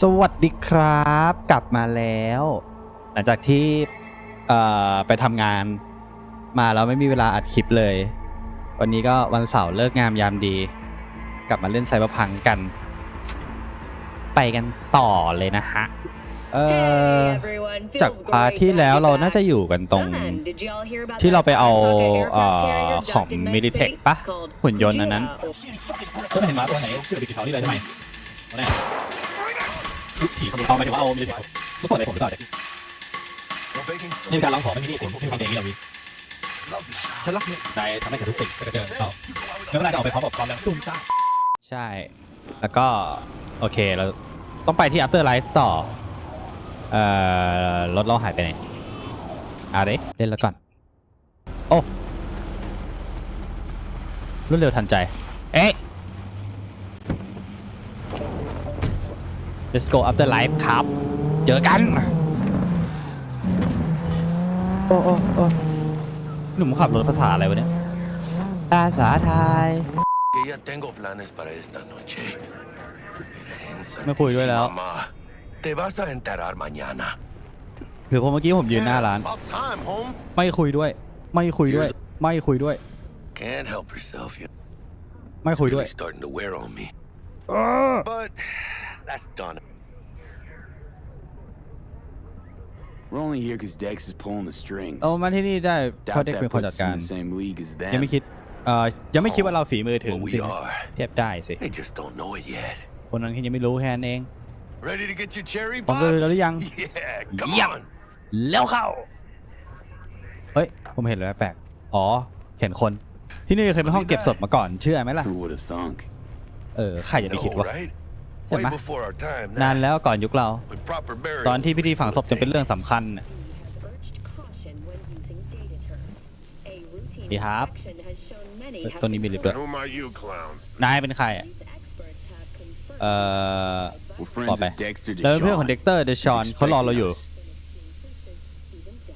สวัสดีครับ กลับมาแล้ว หลังจากที่เอ่อไปทำงาน มาแล้วไม่มีเวลาอัดคลิปเลย วันนี้ก็วันเสาร์เลิกงามยามดี กลับมาเล่นไซเบอร์พังกัน ไปกันต่อเลยนะฮะ เออจากพาร์ทที่แล้วเราน่าจะอยู่กันตรง ที่เราไปเอาเอ่อของ Militech ปะหุ่นยนต์อันนั้น ก็เห็นมาตัวไหนชื่อดิจิทัลนี่เลยใช่ไมตัวเนี้ย ผีเขาหมาถึงว่าเอาดิจิทัลทุกคนเลยผมต่อจากนี่การร้องขอไม่มีนี่สินไม่มีความเองที่เรามีฉันรักนี่นายทำให้กับทุกสิ่งก็จะเจอเขาแล้วเวลาจะออกไปพร้อมกับความแรงตุ้มจ้าใช่ แล้วก็ โอเคเราต้องไปที่ After Life ต่อ เอ่อรถเราหายไปไหนอาดิเล่นแล้วก่อน โอ้รวดเร็วทันใจ เอ๊ะ Let's go After Life ครับ เจอกัน โอ้โอ้โอ้หนุ่มขับรถภาษาอะไรวะเนี่ย ภาษาไทย Que ya tengo planes para esta noche. Me puedo ir, ¿verdad? Mamá, te vas a enterar mañana. หรือผมเมื่อกี้ผมยืนหน้าร้าน About time, home. ไม่คุยด้วย ไม่คุยด้วย ไม่คุยด้วย Can't help yourself. You ไม่คุยด้วย really starting to wear on me. But that's done. We're only here because Dex is pulling the strings. เอามาที่นี่ได้เพราะ Doubt เด็ก that เป็นคน puts จัด us การ in the same league as ยัง them. ไม่คิดเอ่อยังไม่คิดว่าเราฝีมือถึง But we สิ are. เทียบได้สิ They just don't know it yet. คนนั้นที่ยังไม่รู้แค่นั้นเอง Ready to get your cherry ผมดู popped? แล้วหรือยัง Yeah, come Yep. on. แล้วเข้า เฮ้ย ผมเห็นเลยแปลกอ๋อ เห็นคน ที่นี่เคยเป็นห้องเก็บศพมาก่อนเชื่อไหมล่ะ Who would have thunk? เออใครจะไปคิด No, วะ right? ใช่ไหม Way before our time. นาน that. แล้วก่อนยุคเรา With proper ตอน burial. ที่พิธีฝังศพจะเป็นเรื่องสำคัญน่ะ ดีครับ ตัวนี้มีลิฟต์ด้วย Who are you clowns? นายเป็นใครอะเอ่อ We're friends Bobby. of Dexter แล้วเป็นเพื่อนของ Deshawn. เด็กเตอร์เดชอน He's เขารอเราอยู่ expecting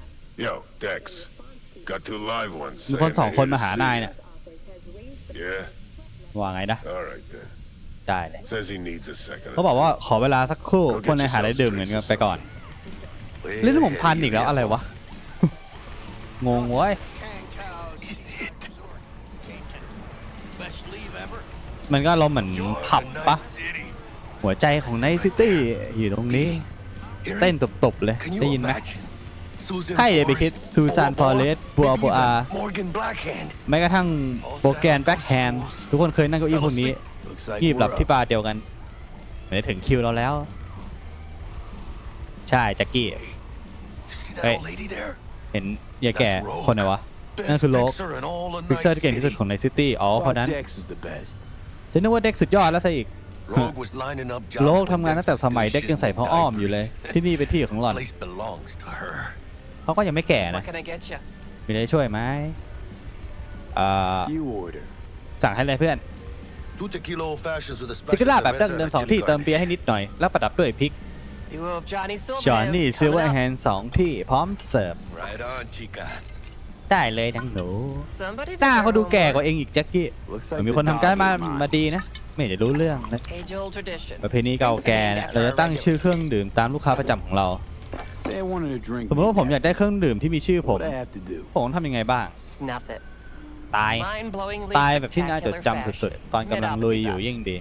us. Yo, Dex. Got two live ones. มีคน saying สอง they're คน here มา to หา see นาย you. เนี่ย Yeah? ว่าไงนะ All right then. ได้เลย Says he needs a second. เขาบอกว่าขอเวลาสักครู่คนในหาได้ดื่มเหมือนกันไปก่อนเล่นผมพันอีกแล้วอะไรวะ งงเว้ย Is it? มันก็อารมณ์เหมือนผับปะ Night City. หัวใจของไนซิตี้อยู่ตรงนี้ Hear เต้น it? ตบๆเลย Can ได้ you ยินไหม imagine? Susan ใครจะไปคิด Forrest, ซูซาน พอเลส บัว maybe บัวอา even Morgan Blackhand. แม้กระทั่งโปรแกรมแบ็คแฮนด์ทุกคนเคยนั่งเก้าอี้พวกนี้ Looks like ยีบหลับ we're ที่ up. บาร์เดียวกันเหมือนถึงคิวเราแล้ว ใช่แจ็คกี้ You see that Hey. old lady there? เห็นยายแก่คนไหนวะนั่น Best คือโลก fixer in all of ฟิกเซอร์ Night ที่เก่งที่สุด City. ของในซิตี้อ๋อคน Thought นั้น Dex was the best. ฉันนึกว่าเด็กสุดยอดแล้วซะอีก Rogue was lining up jobs โลก when ทำงาน Dex ตั้งแต่ was สมัย still เด็กยังใส่ shitting ผ้าอ้อมอยู่เลย diapers. ที่นี่เป็นที่ของหล่อน Place belongs to her. เขาก็ยังไม่แก่นะ What can I get you? มีอะไรช่วยไหมเอ่อ You order. สั่งให้อะไรเพื่อน Two tequila old fashions with a ทิก special ล่าแบบดั้ง cerveza เดิม and สอง chili ที่เติม garnish. เบียร์ให้นิดหน่อย แล้วประดับด้วยพริก Duo of Johnny Silverhands จอห์นนี่ซิลเวอ coming ร์แฮ up. นด์สองที่พร้อมเสิร์ฟ Right on, chica. ได้เลยดังหนู Somebody หน้า did เขา their ดูแก่ homework. กว่าเองอีกแจ็คกี้ Looks เหมือน like มี the คนทำการ dog มา ate mine. มาดีนะ ไม่ได้รู้เรื่องนะ Age old tradition. ประเพณีเก่าแก่เนี่ยเราจะตั้งชื่อเครื่องดื่มตามลูกค้าประจำของเรา Say I wanted a drink. สมมติว่าผมอยากได้เครื่องดื่มที่มีชื่อผม What I have to do? ผมต้องทำยังไงบ้าง Snuff it. ตาย Mind-blowingly ตายแบบที่น่าจด spectacular จำสุด fashion. ๆตอนกำลังลุยอยู่ Mid-up ยิ่งดี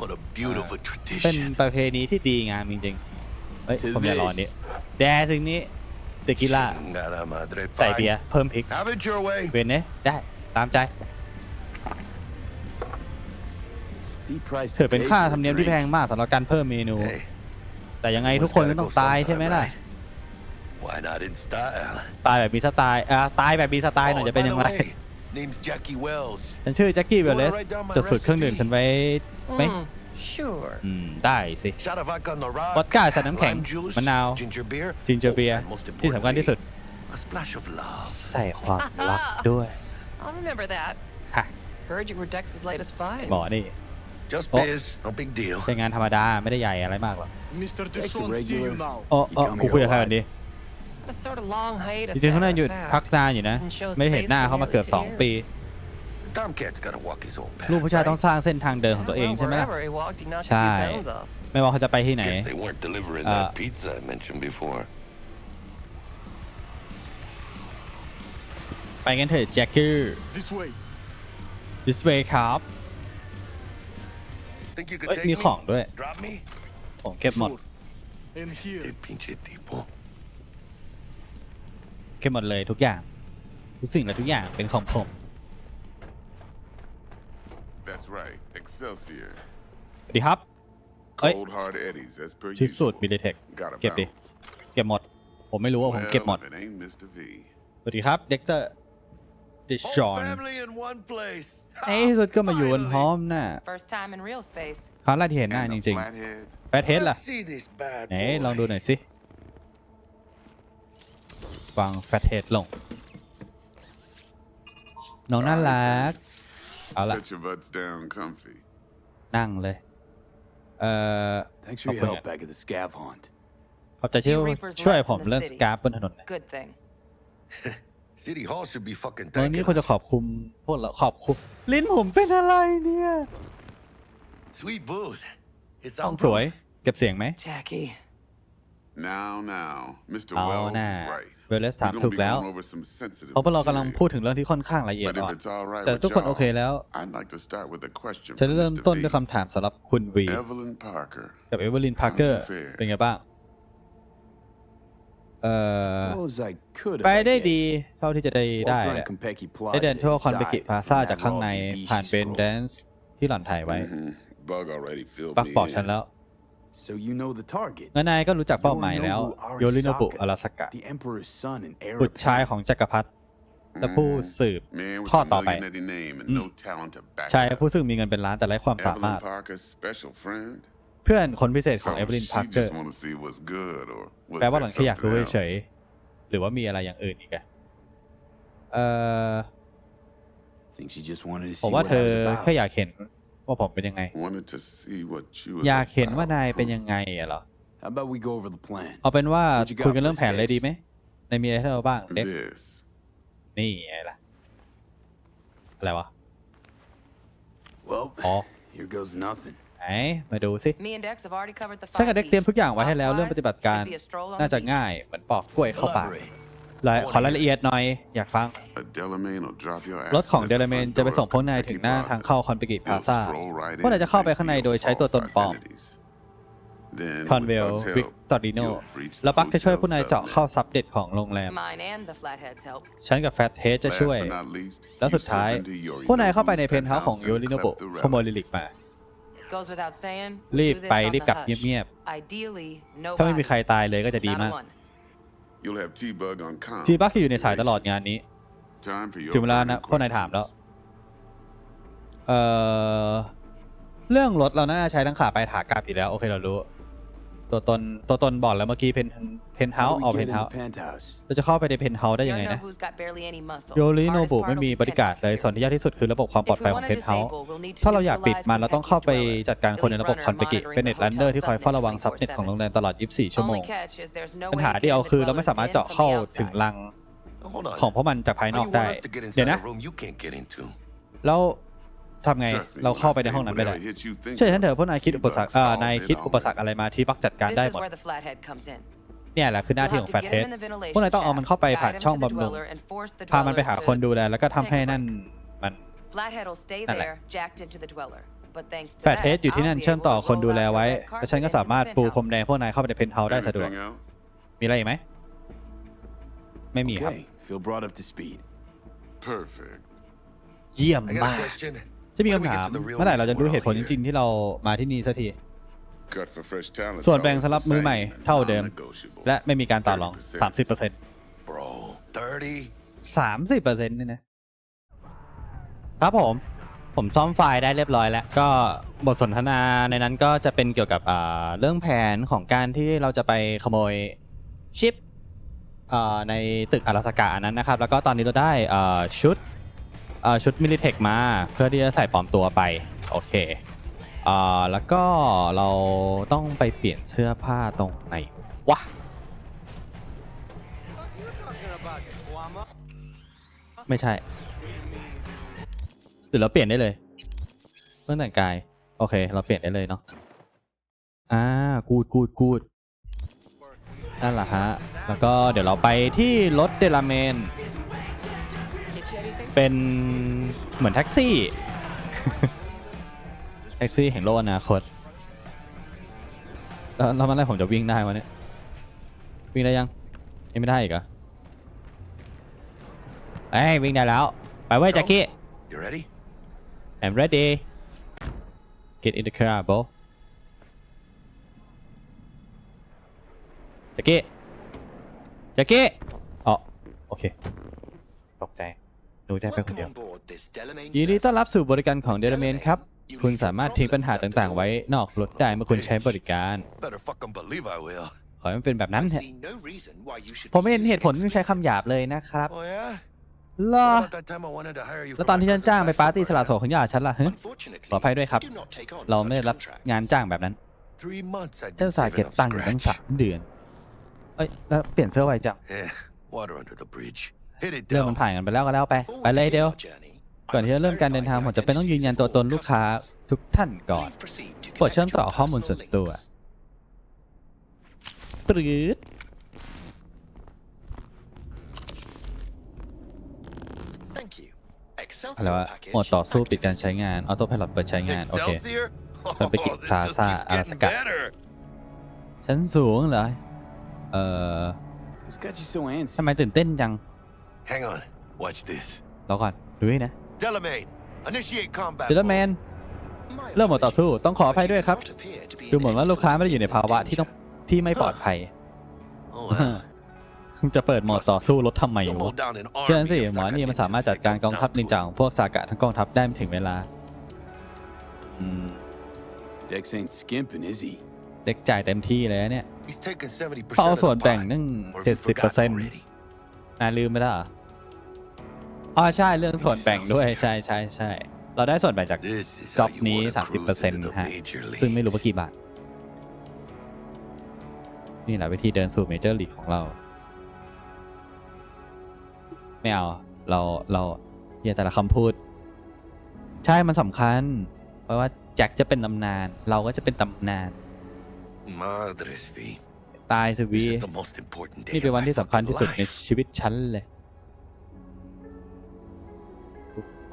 What a beautiful เป็น tradition. ประเพณีที่ดีงามจริงๆเฮ้ย To ผมอย่ารอ this. นี้แดสิ่งนี้เดกิล่า Chingada madre. ใส่ Fine. เบียร์เพิ่มพริก Have it your way. เวนเน่ได้ตามใจ Steep price ถื to อเป็น pay ค่า for a ธรรมเนียมที่ drink. แพงมากสำหรับการเพิ่มเมนู Hey, แต่ยังไง one's ทุกคน gotta ก็ต้อง go ตายใช่ไหม sometime, ล่ะ right? Why not in style? ตายแบบมีสไตล์อะตายแบบมีสไตล์หน่อย Oh, จะเป็น by ยั the งไง way, name's Jackie Wells. ฉันชื่อแจ็คกี้เวลเลส Wanna write down my จดสูตรเครื่องดื่ม recipe? ฉันไว้ไหม Mm, sure. อืม ได้สิ Shot of vodka on the rocks, วอดก้าใส่น้ำแข็ง lime juice, มะนาว ginger beer, จิงเจอร์เบีย oh, and most ที่สำคัญที่สุด importantly, a splash of love. ใส่ความรักด้วย I'll remember that. ฮะ Heard you were Dex's latest find. หมอนี่ Just Oh. biz, no big deal. เป็นงานธรรมดาไม่ได้ใหญ่อะไรมากหรอก Mr. Dex a regular. โอ้โอ้ You come กูคุยกับ here ใคร a กัน จริงๆเขา matter น่า of หยุด fact. พักนานอยู่นะ ไม่ได้เห็นหน้าเขามาเกือบ 2 ปี Tomcat's gotta walk his own path. ลูกผู้ชายต้อง right? สร้างเส้นทางเดินของตัวเอง Well, ใช่ไหมล่ะ wherever he walked, he knocked a Sai. few pounds off. ไม่ว่าเขาจะไปที่ไหน Guess they weren't delivering Uh, that pizza I mentioned before. ไปกันเถอะแจ็คเกอร์ This way. this way ครับ Think you could เอ้ย take มี me? ของด้วย Drop me? ผมเก็บหมด In here. Este pinche tipo. เก็บหมดเลยทุกอย่าง ทุกสิ่งและทุกอย่างเป็นของผม That's right. Excelsior. สวัสดีครับเอ้ย Cold hard eddies, as per ที่สุด usual. มิลิเทค Gotta เก็บดิ bounce. เก็บหมด ผมไม่รู้ว่าผมเก็บหมด Well, if it ain't Mr. V. สวัสดีครับ เด็กเตอร์ดิชอน family in one place. ในที่สุดก็มาอยู่กันพร้อมน่ะ First time in real space. ครั้งแรกที่เห็นหน้า And จ a ริง flathead. ๆแฟตเฮดล่ะ Let's see this bad ไหน boy. ลองดูหน่อยสิ วางแฟตเฮดลง น้องน่ารัก เอาละ Set your butts down comfy. นั่งเลย เอ่อ Thanks for your Open help it. back at the scav hunt. ขอบใจที่ Few Reapers ช่วย less ผม in the เรื่องส city. กาฟบนถนนหน่อย Good thing. City Hall should be fucking วันนี้ thanking ควรจะ us. ขอบคุณพวกเราขอบคุณ ลิ้นผมเป็นอะไรเนี่ย Sweet booth. It's ห้อง soundproof. สวย เก็บเสียงไหม Jackie. Now, now, Mr. เอา Wells หน้า is right. เวลเลสถาม We're ถู gonna ก be แล้ว going over some sensitive เพราะพวกเรากำลัง material. พูดถึงเรื่องที่ค่อนข้างละเอียด But อ่อน if it's all right แต่ with ทุกคนโอเค y'all, แล้ว I'd like to start with a question จะ for เริ่ม Mr. ต้นด้วย V. คำถามสำหรับคุณวี Evelyn Parker. กับเอเวอร์ลินพาร์เกอร์ How's it fare? เป็นไงบ้าง เอ่อ Well as I could ไป have, I ได้ดี guess. เท่าที่จะได้ได้ Walked แห around ละ Konpeki ได้ Plaza เดินทั่วคอนเบกิ inside พาซา from จาก that ข้างใน raw Ibishi ผ่านเบน scroll. แดนซ์ที่หล่อนถ่ายไว้ Mhm. Bug already filled ปัก me บอก in. ฉันแล้ว So you know the target. งั้นนายก็รู้จักเป้าหมายแล้วโยริโนบุอาราสกะ The Emperor's son and heir บุตรชายของจักรพรรดิและผู้สืบ Man with ทอด a ต่อไป millionaire name and no talent to back ชาย it up. ผู้ซึ่งมีเงินเป็นล้านแต่ไร้ความสามารถ Evelyn Parker's special friend. เพื่อนคนพิเศษของ So เอเวอร์ลิน she พาร์เกอ just ร์ want to see what's good, or was แปลว่าห there ล่อนแค่อยากรู้ something เฉย else? ๆหรือว่ามีอะไรอย่างอื่นอีกอะเอ่อ Think she just wanted to ผม see ว่า what เธ I อ was แค่ about. อยากเห็น ว่าผมเป็นยังไง Wanted to see what you was อยากเห็น about, ว่านายเป็น huh? ยังไงอะเหรอ How about we go over the plan? เอาเป็นว่า What you got คุยกันเรื่อง for us, แผนเลย Dex? ดีไหมในมีอะไรให้เราบ้างเด็ก This. นี่ไงล่ะ อะไรวะ Well, อ๋อ here goes nothing. ไหนมาดูสิ Me and Dex have already covered the ฉันกับ five เด็กเตรียม Ds. ทุกอย่างไว้ให้แล้ว Odds เรื่องปฏิบัติการ should be a stroll on น่า the จะ beach. ง่ายเหมือนปอกกล้วยเข้าปาก Elaborate. รายขอรายละเอียดหน่อย อยากฟัง A Delamain will drop your ass รถของ at เด the ลเมน front จะไป door ส่ง of พวกนายถึงหน้า Kentucky ทาง Plaza. เข้าคอนเบกิพา They'll ซา stroll right พวกนายจะเข้าไปข้างในโดยใช้ตัวตนปลอม Then คอนเวล with Buck's วิก help, ตอริโน you'll reach the แล้วบักจะช่วย hotel พวกนายเจาะเข้า subnet. ซับเด็ดของโรงแรม Mine and the Flatheads help. ฉันกับแฟตเฮดจะ Last ช่วย but not least, แล้ว you สุดท้าย slip into พวกนายเข้าไปใน Yorinobu's เพนท์เฮาส์ของ penthouse โย and ริโนบุ collect the ขโมย relic. ลิลิกมา Goes without saying. รีบ do this ไป on รีบ the กลับ hush. เงียบ Ideally, no ๆถ้าไม่มีใคร bodies. ตายเลยก็จะดี Not a มาก one. You'll have T-Bug on comm ทีบักอยู่ในสายตลอดงานนี้ Time for your ถึงเวลานะ burning พวกนายถามแล้ว questions. เอ่อ เรื่องรถเราน่าจะใช้ทั้งขาไปขากลับอยู่แล้ว โอเคเรารู้ ตัวตนตัวตนบอกแล้วเมื่อกี้เพนเพนเฮา How ส์ do ออก we เพ get น in เฮา the ส์ penthouse? เราจะเข้าไปในเพนเฮาส์ได้ยังไงนะ Yorinobu's got barely any muscle. โยริโน Hardest บุ part ไม่ will มี be บริการเลย pickaxe ส่วนที่ยากที่สุดคือระบบความปลอด If ภัย we ของ want เพ to นเฮาส์ disable, we'll need to ถ้าเราอยากปิด neutralize มันเราต้องเข้าไป Konpeki's dweller. จัดการคนในระบบ Elite คอนเบกิ runner เป็นเน็ต monitoring รันเนอร์ the ที่คอย hotel เฝ้าระวังซับเน็ต subnet ของโรงแรมตลอด 24 ชั่วโมง Only catch is there's no ปัญ way หา to เดี get ยว in the คือเราไม่ dweller's สามารถ den เจาะ from เข้า the ถึง outside. รัง Hold on. ของพวกมันจากภายน How อก you ได้ want us to get เดี๋ยว inside นะ a room you can't get into? แล้ว ทำไง Trust me เรา when เข้า I ไปใน say ห้องนั้นไม่ได้ whatever hit you think เชื่อฉัน of, เถอะพวกนายคิดอุปสรรค T-Bug เอ่อ solved นาย it คิดอุปสรรค already. อะไรมาที่บักจัดการ This ได้ is หมด where the flathead comes in. เนี่ยแหละคือหน้า You'll ที่ข have อง to แฟต get เฮ him ด in the ventilation พวกนายต้องเอามันเข้าไป shaft, ผ่าน guide him ช่อง to the บำรุง dweller, and force the พามันไป dweller หา to คนดูแลแล้วก็ทำให้ take a นั่น break. มัน Flathead will stay นั่นแหละ there, jacked into the dweller. But thanks to แฟต that, เฮดอยู่ที่นั่น I'll be เชื่อม able ต่อ to คนดู roll แล out ไว้ the red และฉันก็ carpet สามารถ into ปู the พรมแดง penthouse. พวกนายเข้าไปในเพนท์เฮาส์ได้สะดวก Anything else? มีอะไรอีกไหมไม่มีครับ Okay, feel brought up to speed. Perfect. เยี่ ยม I got มา a ก question. จะมี When do we คำ get ถาม to the real เมื่อไหร่เราจะ reason รู้ we're เห all ตุผลจ here? ริง ๆ ที่เรามาที่นี่สักที Cut for fresh talent. ส่วนแบ่งสำหรับมือใหม่เท่าเดิม และไม่มีการต่อรอง 30% Bro, 30? 30%นี่นะครับผม ผมซ่อมไฟล์ได้เรียบร้อยแล้ว ก็บทสนทนาในนั้นก็จะเป็นเกี่ยวกับอ่าเรื่องแผนของการที่เราจะไปขโมยชิปอ่าในตึกอาราสกาอันนั้นนะครับ แล้วก็ตอนนี้เราได้อ่าชุด อ่าชุดมิลิเทคมาเพื่อที่จะใส่ปลอมตัวไป โอเคอ่าแล้วก็เราต้องไปเปลี่ยนเสื้อผ้าตรงไหนวะไม่ใช่หรือเราเปลี่ยนได้เลยเครื่องแต่งกาย โอเค เราเปลี่ยนได้เลยเนาะอ่ากูดกูดกูดนั่นแหละฮะ แล้วก็เดี๋ยวเราไปที่รถเดลาเมน เป็นเหมือนแท็กซี่ แท็กซี่แห่งโลกอนาคต แล้วแล้วเมื่อไหรผมจะวิ่งได้วะเนี่ย วิ่งได้ยังยังไม่ได้อีกเหรอเอ้ยวิ่งได้แล้ว ไปเว้ยแจ็คกี้ You ready? I'm ready get in the car bro แจ็คกี้แจ็คกี้อ๋อโอเค ตกใจ หนูใจไปคนเดียวยินดีต้อนรับสู่บริการของเดลเมนครับ คุณสามารถทิ้งปัญหาต่างๆ ไว้นอกรถได้เมื่อคุณใช้บริการ Better fucking believe I will. ขอให้มันเป็นแบบนั้นเถอะผผมมไม่ไม่เห็เห็นนเหเหตุตุผผลลที่ที่ใช้ใช้คำหยาบเลยนะครับ Oh yeah? เหรอ What about that time I wanted to hire you แล้ว for ตอนที่ฉัน my จ้างไป cousin's ปาร์ตี้สละโส birthday? ของญาติฉันล่ะฮะขออภัยด้วยครับ เราไม่ได้รับงานจ้างแบบนั้น Three months I'd เจ้า been สายเก็บ saving up ตังค์อยู่ตั้ง scratch. สามเดือน เอ้ย แล้วเปลี่ยนเสื้อไวจัง Yeah, water under the bridge. Hit it เรื่อง down. มันผ่านกันไปแล้วก็แล้วไป ไปเลยเดียว ก่อนที่จะเริ่มการเดินทางผมจะเป็นต้องยืนยันตัวตนลูกค้าทุกท่านก่อนกดเชื่อมต่อข้อมูลส่วนตัวปรืดอะไรวะโหมดต่อสู้ปิดการใช้งานออโต้พายロเปิดใช้งาน โอเค Excelsior? Don't be Oh, this just Plaza keeps getting Alaska. better. ชั้นสูงเหรอ เอ่อ What's got you so antsy? ทำไมตื่นเต้นจัง Hang on. Watch this. รอก่อนดูให้นะ Delamain, initiate combat. เดลแมน เริ่มหมดต่อสู้ต้องขออภัยด้วยครับ ดูเหมือนว่าลูกค้าไม่ได้อยู่ในภาวะที่ต้องที่ไม่ปลอดภัย Oh, well. จะเปิดโหมดต่อสู้รถทำไม You'll วะ mow down an เชื่อ army สิ of หมอ Saga นี่มันสามารถจัด ninjas การ if กองทัพ not นินจา to. ของพวกซากะทั้งกองทัพได้ไม่ถึงเวลา อืม Dex ain't skimping, is he? เด็กจ่ายเต็มที่เลยนะเนี่ย He's taking 70%เขาเอา of ส่วน the แบ่ง pie. นั่ง Or have เจ็ you ดสิบเปอร์ forgotten เซ็นต์ already? นายลืมไปแล้วเหรอ อ๋อใช่เรื่องส่วนแบ่งด้วยใช่ใช่ใช่เราได้ส่วนแบ่งจาก This is จ็อ how บ you นี้ wanna สามสิบเปอร์ cruise เซ็น into ต์ the ฮะ major ซึ่งไม่รู้ leagues. ว่ากี่บาท นี่แหละวิธีเดินสู่เมเจอร์ลีกของเรา ไม่เอา เราเราเฮียแต่ละคำพูด ใช่มันสำคัญ เพราะว่าแจ็คจะเป็นตำนาน เราก็จะเป็นตำนาน Madres V. ตายสิวี This is the most important day นี่เป็น of วัน my ที่สำคัญ fucking ที่สุดใน life. ชีวิตฉันเลย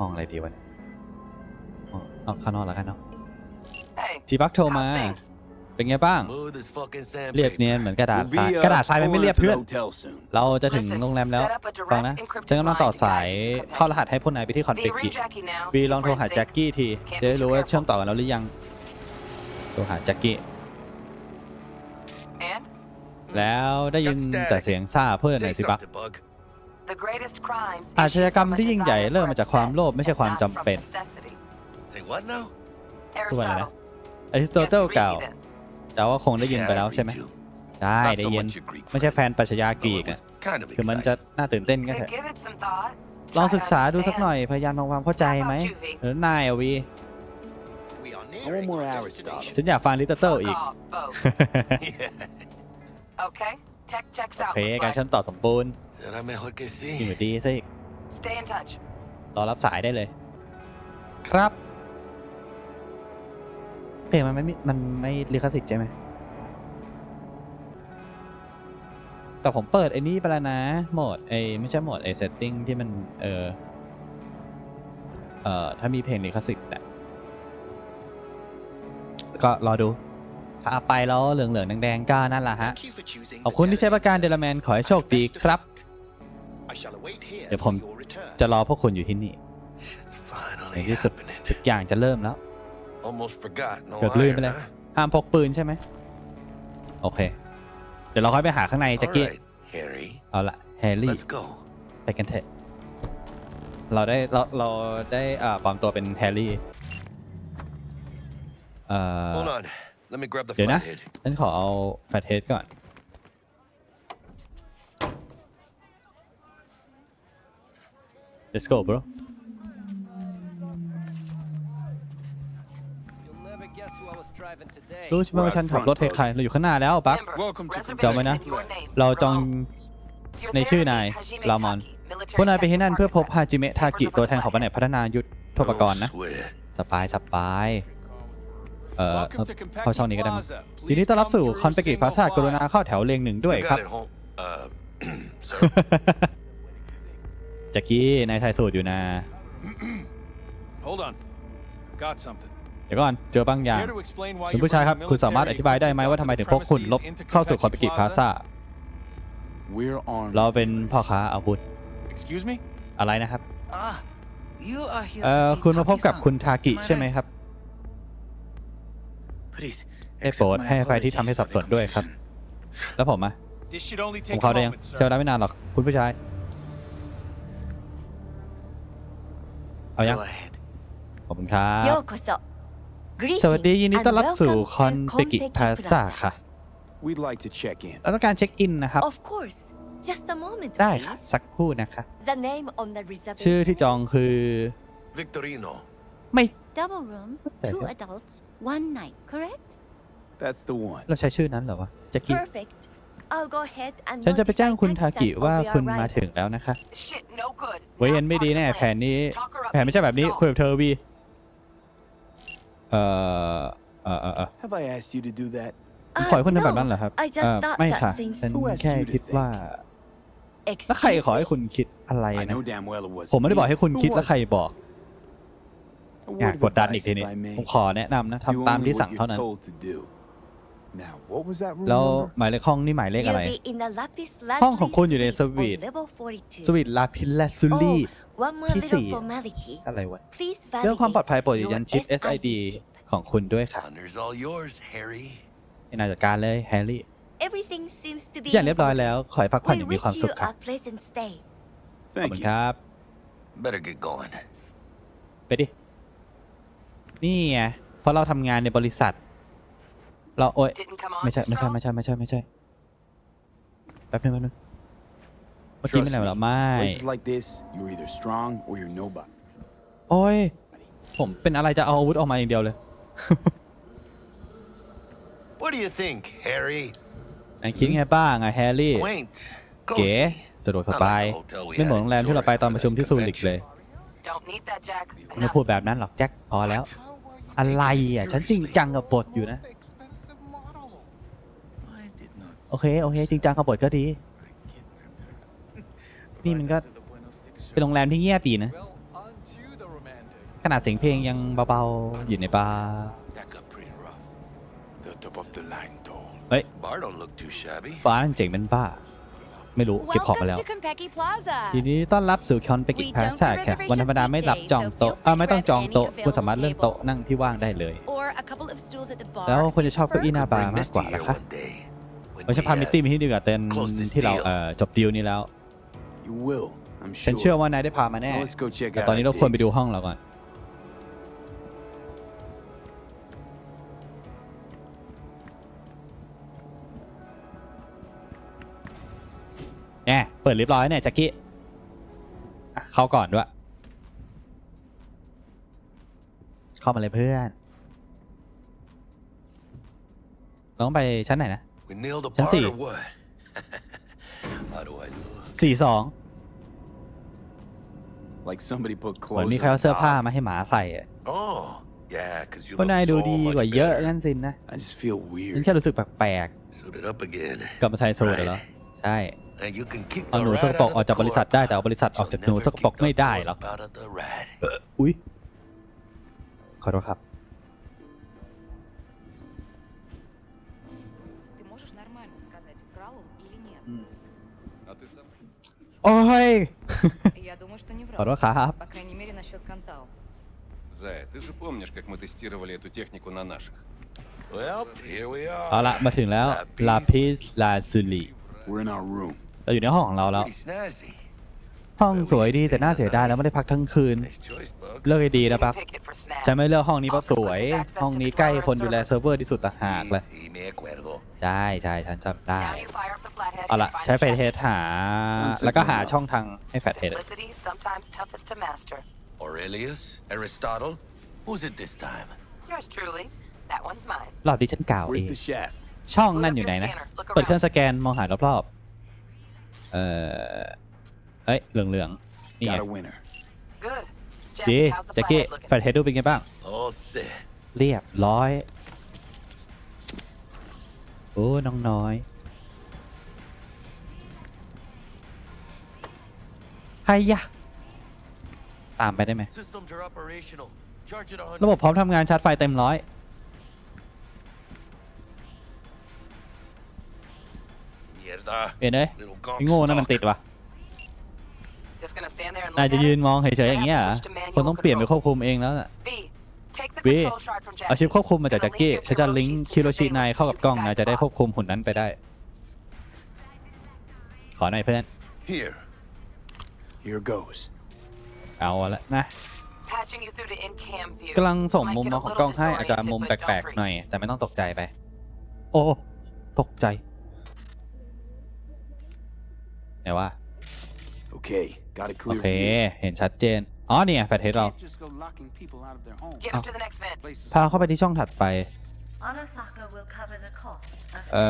องอะไรดีวะเนี่ยอ๋อเอาข้างนอกแล้วกันเนาะ Hey, จีบักโทร how's มา things? เป็นไงบ้าง Smooth as fucking เรียบ sandpaper. เนียนเหมือนกระดาษ We'll ทราย be, uh, กระดาษทรายมันไม่ pulling เรียบ up to the เพื่อน hotel soon. เราจะถึง Listen, โรงแรมแล้ว set up a direct ฟังนะ encrypted ฉันกำลังต่อ line to สาย guide you to เข้ารหัสให้พวกนายไปที่คอนเฟ The กกิ rejacking now. วี see ลองโทรหา forensic. แจ็คกี้ที Can't จะได้ be รู้ว่า too เชื่อมต่อกันแล้วหรือยัง โทรหาแจ็คกี้ And แล้วได้ยิน That's static. แต่เสียงซ่าเพื่อนหน่ Say อยสิปะ something, Bug. The greatest crimes อาชญากรรม issue from a ที่ยิ่งใหญ่ desire เริ่ม for มาจากความโลภ excess ไม่ใช่ความ and จำ not from เป็น necessity. Say what now? พูดว่าอะไรนะ Aristotle. อริสโต Guess เติล you read กล่าว me then. แต่ว่าคงได้ยินไป Yeah, แล้ว I ใช่ไหม read you. ได้ Not ได้ so ยิน much your Greek ไม่ใช่แฟน friend, ปรัชญากรี though ก it อะ was kind of คือมันจะ exciting. น่าตื่นเต้นกัน Okay, เถอะ give it some thought. ลอง Try to ศึกษาดูสัก understand. หน่อยพยายามทำความเข้าใจไหม How about you, V? หรือนายอะวี I want more Aristotle. ฉันอยากฟังลิตเติ้ล Fuck อีก off, both. Yeah. Okay, tech checks โอ out. เค looks การ like. เชื่อมต่อสมบูรณ์ Será mejor que จริง sí. อยู่ดีซะอีก Stay in touch. รอรับสายได้เลย ครับ เพลงมันไม่มีมันไม่ลิขสิทธิ์ใช่ไหม แต่ผมเปิดไอ้นี่ไปแล้วนะ โหมดไอ้ไม่ใช่โหมดไอ้เซตติ้งที่มัน เออ เอ่อ ถ้ามีเพลงลิขสิทธิ์อะก็รอดู ถ้าไปแล้วเหลืองๆแดงๆก็นั่นแหละฮะขอบคุณที่ใช้บริการเดลแมน ขอให้โชคดีครับ เดี๋ยวผมจะรอพวกคุณอยู่ที่นี่ Shit's ใน finally ที่สุด happening. ทุกอย่างจะเริ่มแล้ว Almost forgot. No เกือบลืม iron, ไปเลย huh? ห้ามพกปืนใช่ไหมโอเค เดี๋ยวเราค่อยไปหาข้างในแจ็ค All กี้ right, Harry. เอาละแฮร์รี่ Let's go. ไปกันเถอะเราได้เราเราได้อ่าปลอมตัวเป็นแฮร์รี่เอ่อ Hold on. Let me grab the เดี๋ยวนะ flathead. ฉันขอเอาแฟตเทสก่อน let's go bro รู้ใช่ไหมว่าฉันขับรถให้ใครเราอยู่ข้างหน้าแล้วปัก Remember, Welcome to reservations จำไว้นะ in your name. เราจอง You're ใน there ชื่อ to นาย meet Hajime รามอน Taki, military พวกนายไป tech ที่นั่นเพื่อพบ department ฮาจิเมะทากิ Papers over ตัว the แทนของแผนก flathead. พัฒนายุทธโทษประกรณ์นะ sweat. สปายสปาย เอ่อ Welcome to เข้าช่อง Compacti นี้ก็ได้มั้ง Plaza. ยินดีต้อนรับสู่ Please คอนเปกิ come พา through ซา single กรุณา file. เข้าแถวเรียงหนึ่งด้วย You ครับ got it home. Uh, sir. แจ็คกี้นายไทยสูตรอยู่นะ Hold on. Got something. เดี๋ยวก่อนเจอบางอย่าง Care to explain why คุณ you ผู้ชายครับ brought คุณสามารถอธิบายได้ไหม military ว่าทำไมถึงพวกคุณลบ into เข้าสู่คอนเปกิพา Compacti ซา Plaza? We're armed. เราเป็นพ่อค้าอาวุธ Excuse me? อะไรนะครับ Ah, you are here เอ่อ to see คุณมาพบกับ Taki-san. คุณทากิ Am I ใช่ไหม right? ครับ Please, ได้โปรด accept my ให้อภัยที่ทำให้สับสน apologies ด้วย for the ครับ confusion. แล้วผมอะ This should only ผม take a เข้าได้ยัง moment, เชื่อ sir. ได้ไม่นานหรอก คุณผู้ชาย เอายัง ขอบคุณครับสวัสดียินดีต้อนรับสู่คอนเปกิพาซาค่ะ We'd like to check in เราต้องการเช็คอินนะครับ Of course just a moment ได้ค่ะสักครู่นะคะ The name on the reservation ชื่อที่จองคือ Victorino ไม่ Double room two adults one night correct That's the one เราใช้ชื่อนั้นเหรอวะจะกิน Perfect I'll go ahead and ฉันจะไปแจ้ง notify คุณทากิ Taki-san ว่า of your คุณมา arrival. ถึงแล้วนะคะ Shit, no good. เว้ย Not ยันไม่ part ดี of the แน่ plan. แผนนี้ Talk her up แผนไม่ใช่แบบนี้ stall. คุยกับเธอวีเอ่อเอ่อเอ่อเอ่อ Have I asked you to do that? ผม Uh, ขอให้คุณทำแบบ no, นั้นเหรอครับ I just เอ่อ thought ไม่ that ค่ะ since ฉัน Who asked แค่ you to คิด think? ว่าแล้วใคร Excuse ขอให้ me? คุณคิดอะไร I นะ know damn well it was. ผมไม่ได้บอกให้คุณคิด Who แล้ว was ใคร it? บอก A อยาก word ก of ดดันอีก advice, ทีนี้ if I may. ผมขอแนะนำนะ Do ทำตาม only ที่สั่ง what เท่า you're นั้น told to do. Now, what was that room แล้ว number? หมายเลขห้องนี่หมายเลขอะไร You'll be in the Lapis ห้องของ Lazuli คุณอยู่ใน suite on สวีท level 42. สวิตลาพิลและซูลี่ Oh, one more ที่ little สี่ formality. อะไรวะ Please เรื่องความปลอดภัยโปรดยื validate นยันชิป your SID chip. ของคุณด้วยค่ะ Honor's all yours, Harry. ให้นายจัดการเลยแฮร์รี่ Everything seems to ทุ be กอย่างเรียบร้อย in แล้วขอให้พัก order. ผ่อนอ We ย่างมี wish ความสุ you ขค่ะ a pleasant stay. ขอบ Thank คุณ you. ครับ Better get going. ไปดิ นี่ไงเพราะเราทำงานในบริษัท เราโอ๊ย Didn't come on ไม่ใช่ too ไม่ใช่ strong? ไม่ใช่ ไม่ใช่ ไม่ใช่ แป๊บนึงแป๊บนึงเมื่อกี้ไม่ Trust ไหน me, เหรอไม่ places like this, you're either strong or you're nobody. โอ้ย ผมเป็นอะไรจะเอาอาวุธออกมาอย่างเดียวเลย What do you think, Harry? นายคิดไงบ้างอะแฮร์รี่ Quaint. เก๋ Cozy. สะดวกสบาย ไม่เหมือนโรงแรมที่เราไปตอนประชุมที่ซูริกเลย Don't need that, Jack. ไม่ Enough. พูดแบบนั้นหรอกแจ็คพอแล้ว อะไรอะ ฉันจริงจังกับบทอยู่นะ I did not โอเค โอเค จริงจังกับบทก็ดี นี่มันก็เป็นโรงแรมที่เงียบปีนะ ขนาดเสียงเพลงยังเบาๆ อยู่ในบาร์ That got pretty rough. The top of the line, doll. Bar don't look too shabby. ฟ้านั่นเจ๋งเป็นบ้า ไม่รู้ เก็บของมา Welcome แล้ว to Compeki Plaza. ทีนี้ต้อนรับสู่คอนเปกิ We พา don't ซ่า do แค่ reservations วันธรรมดาไม่รับจองโต๊ะ weekdays, so เออไม่ต้องจองโต๊ะ feel free to grab คุณสามารถเลือก any โต๊ะนั่งที่ว่างได้เลย Or a couple of stools at the bar. แล้ว if คุณ you จะชอบเก้าอี้ห prefer. น้าบาร์ Bring มาก Misty กว่า here นะคะ one day. When ไม่ใช่ we, พา uh, มิตตี้มีที่ดีกว่าเต็น close this ที่เรา deal เอ่อจบดีลนี้แล้ว You will, I'm ฉัน sure. เชื่อว่านายได้พามาแน่ Now let's go check แต่ out ตอนนี้ our เราควรไป digs. ดูห้องเราก่อน แน่เปิดเรียบร้อยเนี่ยแจ็คกี้อะเข้าก่อนด้วย เข้ามาเลยเพื่อน เราต้องไปชั้นไหนนะ We nail the Chân bar xỉ. or what? How do I look? สี่สอง Like somebody put เหมือน clothes มี on ใครเอา a เสื้อผ้า dog. มาให้หมาใส่อะ Oh, yeah, because you เพราะ look นายดู so ดีกว่า much เยอะ better. งั้นสินนะ I just feel ฉัน weird. แค่รู้สึกแปลก Suit it up again. ๆกลับมาใส่สูทเหรอ ใช่ And you can kick เอา the หนู rat สกปรก out ออก of จาก the บริษัท corp. ได้ แต่เอาบริษัทออก So จากหนู never สกปรก kick the ไม่ได้หรอก corp out of the rat. อุ้ยขอโทษครับ โอ้ย Я думаю, что не ขอโท врал. ษครับ По крайней мере, насчет Кантау. Зая, ты же помнишь, как мы тестировали эту технику на наших? Well, here we เอา are. ละมาถึงแล้วลาพิสลาซูลี We're in our room. เราอยู่ในห้องของเราแล้ว Pretty snazzy. ห้องสวยดีแต่น่าเสียดายแล้วไม่ได้พักทั้งคืน Nice choice, Bug. เลือกให้ดีนะ Didn't ปัก pick it for snaps. ฉันไม่เลือกห้องนี้เพราะสวย ห้องนี้ใกล้คนดูแลเซิร์ฟเวอร์ที่สุดต่างหากเลย Sí, sí, me acuerdo. ใช่ใช่ฉันจำได้ Now you fire up the flathead เอา and ละ find ใช้ the ไฟเท check. สหา แล้วก็หาช่องทางให้แฟลชเทส Simplicity is sometimes toughest to master. Aurelius? Aristotle? Who's it this time? Yours truly. That one's mine. รอบที่ฉันกล่าวเอ Where's ง the shaft? ช่องนั่นอยู่ไหนนะ เปิดเครื่องสแกนมองหารอบๆ เอ่อเอ้ย เหลืองๆ นี่ไง Got a winner. Good. ดี Jackie, how's the แจ็คกี้ flathead looking? แฟดเฮดดูเป็นไงบ้าง All set. เรียบร้อย โอ้น้องน้อยไฮยะ ตามไปได้ไหม Systems are operational. Charge it ระ 100. บบพร้อมทำงานชาร์จไฟเต็มร้อย Mierda. เห็นไหม Little ไอ้โง่นั่นมันติด gunk ว่ะ Just gonna stand there and นาย look จะ at ยื it? นมองเฉยๆอย่างเงี้ยเหรอคนต้องเปลี่ยนไปควบคุมเองแล้วน่ะ B, take the B, control shard from เอาชิป Jackie. ควบคุมมาจาก Gonna แจ็คกี้ link your ฉันจะลิงก์ Kiroshis to คิโรชินาย surveillance เข้ากับ so กล้อง you can นาย guide จะได้ the ควบคุมหุ่นนั้นไปได้ ขอหน่อยเพื่อน Here. Here goes. เอาละนะ Patching you through to in-cam view. กำลังส่ง Might มุม get ม a องของ little กล้องให้อาจจะมุม disoriented, แปล but ก don't ๆหน่อย freak. แต่ไม่ต้องตกใจไป โอ้ ตกใจไหนว่า Okay, got a โอ clear เค view. เห็นชัดเจน อ๋อเนี่ยแฟดเฮดเรา Can't just go locking people out of their homes. Get him to the next vent. Places พาเข้าไปที่ช่องถัดไป Arasaka will cover the cost. of เอ่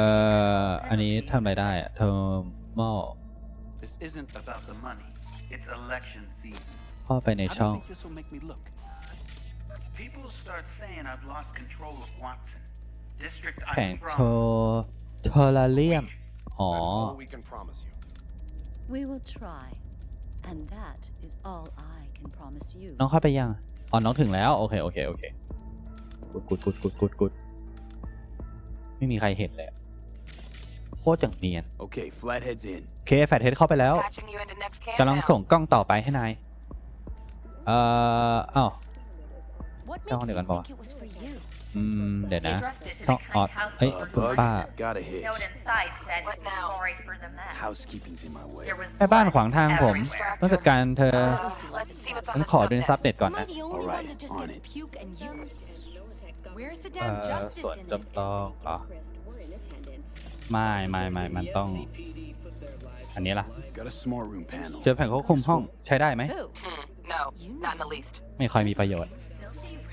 อ อันนี้ทำอะไรได้อะเทอร์มอล This isn't about the money. It's election season. เข้าไปใน How do ช่อ you ง think this will make me look? People start saying I've lost control of Watson. District แผง I'm โท from. เทอร์เรียม อ๋อ That's all we can promise you. We will try. And that is all I can promise you. น้องเข้าไปยัง อ๋อ น้องถึงแล้ว โอเค โอเค โอเคกุดกุดกุดกุดกุดกุดไม่มีใครเห็นเลยอะโคตรอย่างเนียน Okay, flathead's in. โอเคแฟดเฮดเข้าไปแล้ว Patching you into next cam กำลัง now. ส่งกล้องต่อไปให้นาย เอ่ออ้าว What Sao makes không được you gắn vào think it was for you? อืมเดี๋ยวนะช่องออดเฮ้ย Uh, คุณ bug, ป้า got a hitch. What now? Housekeeping's in my way. แม่บ้านขวางทางผม ต้องจัดการเธอ Uh, let's see what's ฉั on น the ขอดูในซับ subnet. เน็ตก่อน Am นะ I the only Alright, one that just on gets it. to puke and use? Where's the เอ่ damn อ justice ส่วน in จำลองเหรอไม่ไม่ไม่มันต้อง อันนี้ล่ะ Got a smart room panel. เจอแผงควบคุมห้องใช้ได้ไหม Who? Hmm, no, not in the least. ไม่ค่อยมีประโยชน์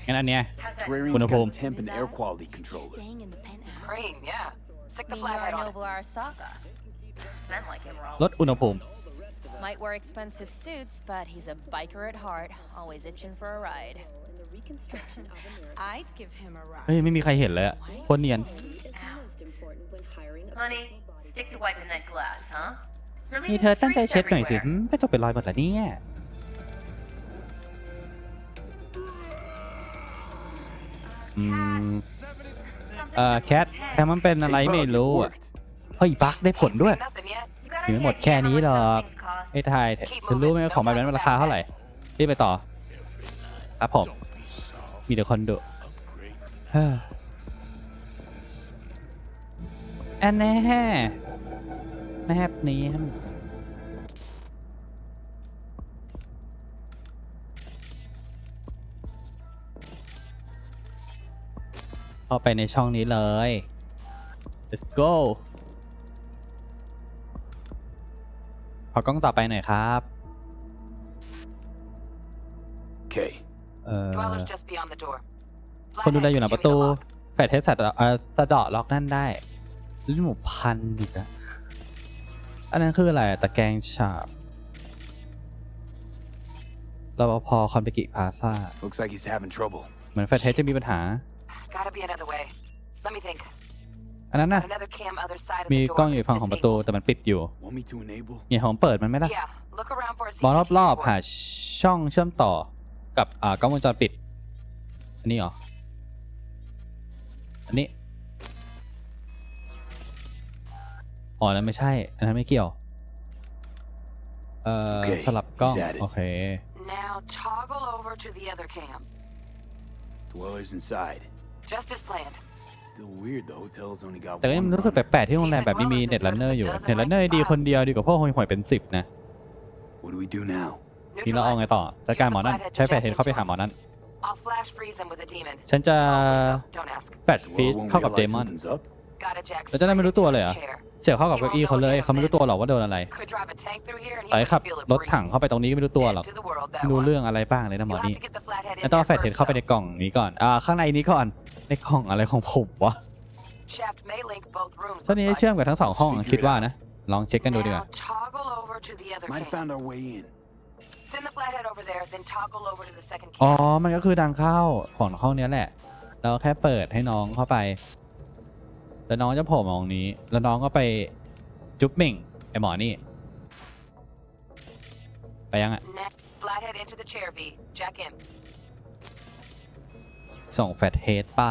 งั้นอันเนี้ย Terrarium's Unapom. got a temp and air quality controller. Staying in the penthouse. Cream, yeah. Stick the Mean flathead you're on it. Noble Arasaka. ลดอุณหภูมิ Might wear expensive suits, but he's a biker at heart, always itching for a ride. I'd give him a เฮ้ยไม่มีใครเห็นเลยอะโคตรเนียน Honey, stick to wiping that glass, huh? นี่เธอตั้งใจเช็ดหน่อยสิหืมกระจกเป็นรอยหมดแล้วเนี่ย อืมเอ่อแคทแคทมันเป็นอะไรไม่รู้อะเฮ้ยบั๊กได้ผลด้วยอยังไม่หมดแค่นี้หรอกไอ้ทายเธอรู้ไหมว่าของแบบนั้นมันราคาเท่าไหร่รีบไปต่อครับผม มีแต่คนดุเฮ้ออันแน่แนบเนี้ เข้าไปในช่องนี้เลย let's go ขอกล้องต่อไปหน่อยครับ Okay, เอ่อ Dweller's just beyond the door. คนดูแล Flathead, อยู่หลัง could ประตู you read the lock? แฟดเทสสัตว์เอ่อสะเดาะล็อกนั่นได้ลิ้นหมูพันอีกอะอันนั้นคืออะไรอะตะแกรงฉาบรปภคอนเบกิพาซา looks like he's having trouble. เหมือนแฟดเทสจะมีปัญหา Gotta be another way. Let me think. อันนั้นน่ะ Got another cam other side of มี the กล้อง door. อยู่ฝั่งของประตู Disabled. แต่มันปิดอยู่ Want me to enable? เนี่ยผมเปิดมันไหมล่ะ Yeah, look around for a มอง CCTV รอบๆ port. หาช่องเชื่อมต่อกับอ่ากล้องวงจรปิด อันนี้เหรอ อันนี้ อ๋อนั้นไม่ใช่ อันนั้นไม่เกี่ยว เอ่อโอเคสลับกล้อง he's at it โอเค Now toggle over to the other cam. Dwellers inside. Just as planned. Still weird, the hotel's only got แต่ก็ยัง one รู้สึก runner. แปลกๆที่โรงแรมแบบนี้มีเน็ตลันเนอร์อยู่เน็ตลันเนอร์ดีคนเดียวดีกว่าพวกหวยหวยเป็นสิบนะ What do we do now? ทีเราเอาไงต่อจัดการหมอนั่นใช้แฟนเห็นเข้าไปหาหมอนั่น I'll flash freeze him with a demon. ฉันจะ Oh, wait, no, don't ask. แปด The ฟีด world won't เข้ากับเด realize มอน something's up. Gotta jack แล้วจะได้ไม่รู้ตัวเลยเหรอ straight into his chair. เสียบเข้ากับเก้าอี้เขาเลยเขาไม่รู้ตัวหรอกว่าโดนอะไร Could drive a tank through here and he ต่อย wouldn't ขับ feel it รถถัง breathe. เข้าไปตรงนี้ก็ไม่รู้ตัวหรอก Dead to the world, that ไม่รู้ one. เรื่องอะไรบ้างเลยนะหมอ You'll have นี่ to get the flathead in แล้วต้องเอา there แฟลชเท first, เข้าไปใน though. กล่องนี้ก่อน อ่า ข้างในนี้ก่อน ในกล่องอะไรของผมวะ Shaft may link both rooms. ตอนนี้ looks เชื่อ like. มกับทั้งสองห้องคิดว่านะ ลองเช็คกันดูดีกว่า Now toggle over to the other Might have cam. found our way in. Send the flathead over there, then toggle over to the second อ๋อ camp. มันก็คือทางเข้าของห้องเนี้ยแหละ เราแค่เปิดให้น้องเข้าไป แล้วน้องจะโผล่มาตรงนี้ แล้วน้องก็ไปจุ๊บเหม่งไอหมอนี่ ไปยังอะ Next, flathead into the chair, V. Jack in. ส่งแฟตเฮดไป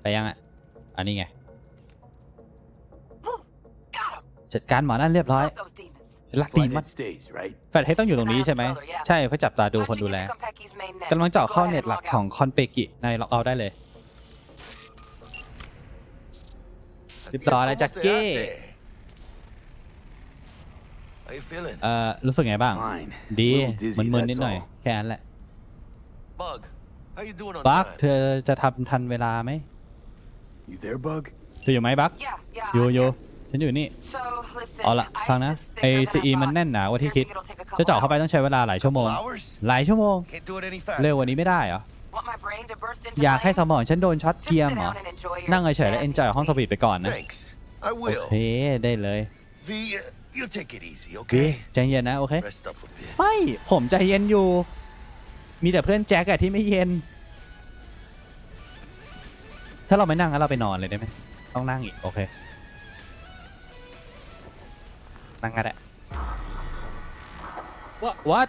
ไปยังอะอันนี้ไง Got him. จัดการหมอนั่นเรียบร้อย Love those demons. ลักดีมาก Flathead stays, right? แฟตเฮดต้องอยู่ตรงนี้ใช่ไหม ใช่เพื่อจับตาดูคนดูแล Punching into Konpeki's main net. กำลังเจาะ Go เข้า ahead เน็ต and หลัก log out. ของคอนเปกิในล็อกเอาได้เลย That's Tiếp the đó là como se Jackie. hace. How you feeling? เอ่อรู้สึกไงบ้าง Fine. ดี Little dizzy, มึนๆ that's นิดหน่อย all. แค่นั้นแหละ Bug, how you doing on บัก time? เธอจะทำทันเวลาไหม You there, Bug? เธออยู่ไหมบัก Yeah, yeah. อยู่ I'm อยู่ here. ฉันอยู่นี่ So, listen, เอาละฟังนะ ISIS ไอ thicker than ซี I มัน thought. แน่นหนากว่าที่คิด Piercing it'll take a จะ couple เจาะเข้าไป hours. ต้องใช้เวลาหลายชั่วโมง Couple hours? หลายชั่วโมง Can't do it any เร็ว faster. กว่านี้ไม่ได้เหรอ Want my brain to burst into อยากให้ส flames? มองฉันโดนช็อต Just เกียร์ sit เหรอ down and enjoy your นั่งเฉยๆแล้ว snazzy เอนจอยห้องส speed. วีทไปก่อนนะ Thanks. I โอ will. เค ได้เลย V, uh, you take it easy, ดี okay? ใจเย็นนะ โอเค Rest up a bit. ไม่ ผมใจเย็นอยู่ มีแต่เพื่อนแจ็คอะที่ไม่เย็น ถ้าเราไม่นั่งแล้วเราไปนอนเลยได้ไหม ต้องนั่งอีก โอเค นั่งกันแหละ What What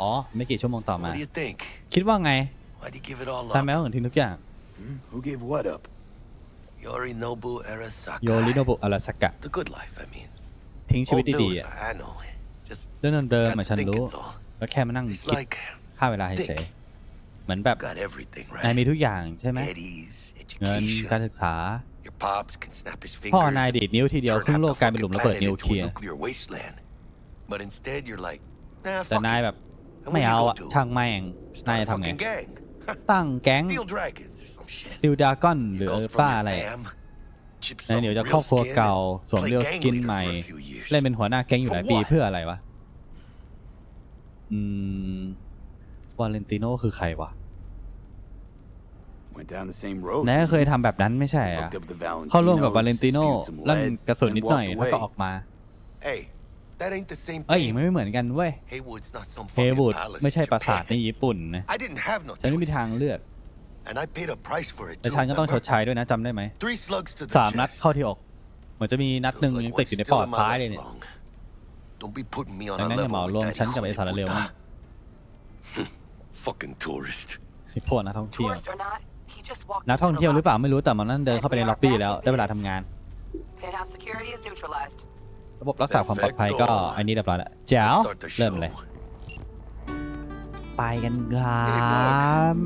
อ๋อ ไม่กี่ชั่วโมงต่อมา What do you think? คิดว่าไง Why'd you give it all ทำไม up? ต้องทิ้งทุกอย่าง Hmm? Who gave what up? Yorinobu Arasaka. โยริโนบุอาราสกะ The good life, I mean. ทิ้งชีวิต Old ดี news, ๆอะ I know. Just เรื่องเดิมๆ got อะ to ฉัน think รู้ it's all. ก็แค่มานั่ง It's คิด like ค่าเวลาเฉย think. ๆเหมือนแบบ got everything นาย right. มีทุกอย่างใช่ไหม Eddie's เงินการ education. ศึกษา Your pops can snap his พ่อ fingers นาย and ดีดนิ้วทีเดียว turn ครึ่ง half โล the กกลายเป็นหลุม fucking ระเบิด planet นิว into เคลีย a ร์ nuclear wasteland. But instead, you're like, nah, แต่ fuck นาย it. แบบ And ไม่ what do you เอา go อะ do? ช่างแม่งนาย Start จะ a ทำไง fucking gang. ตั้งแก๊ง Steel dragons or some shit. สติลดากอนหรือ Goes ป้า from อะไร your fam, chip นาย some เดี๋ยวจะ real ครอบครัว skin เก่า and สวม play เรียวส gang กิน leader ใหม่ for a few years. เล่นเป็นหัวหน้าแก๊งอยู่หลาย For ปี what? เพื่ออะไรวะ อืม วาเลนติโนคือใครวะ Went down the same road. นายก็ didn't เคย you? ทำแบบนั้นไม่ใช่เหรอะ Hooked up with the เข้าร่วมกับ Valentinos, วาเลนติโน spewed some ลั่น lead, กระสุน then นิดหน่อย walked แล้วก็ away. ออกมา Hey, that ain't the same เอ้ย thing. ไม่เหมือนกันเว้ย Haywood's not some เฮ fucking วูด palace ไม่ใช่ in ปราสาท Japan. ในญี่ปุ่นนะ I didn't have no ฉันไม่มี choice. ทางเลือก And I paid a price for it และ too. ฉันก็ต้องชด remember? ใช้ด้วยนะจำได้ไหม Three slugs to the สามนัด chest. เข้าที่อก เหมือนจะมีนัดหนึ่ง Feels ยัง like ติด one's อยู่ใน still ปอด in my ซ้าย leg เลยเนี่ย long. Don't be putting me on ดั a งนั้นอย่าเหมา level รวม with ฉัน that กับไอ้สารเลวนั่น Fucking tourist. ไอ้พวกนักท่องเที่ยว Tourist or not, he just walked นัก into ท่อง the เที่ยวหรือเป lobby. ล่าไม่รู้แต่มันนั่นเดินเข้าไปในล็อบบี้แล้วได้เวลาทำงาน Penthouse security is neutralized. ระบบรักษาความปลอดภัยก็อันนี้เรียบร้อยแล้วแจ๋ว Start the เริ่ม show. เลย ไปกันครับ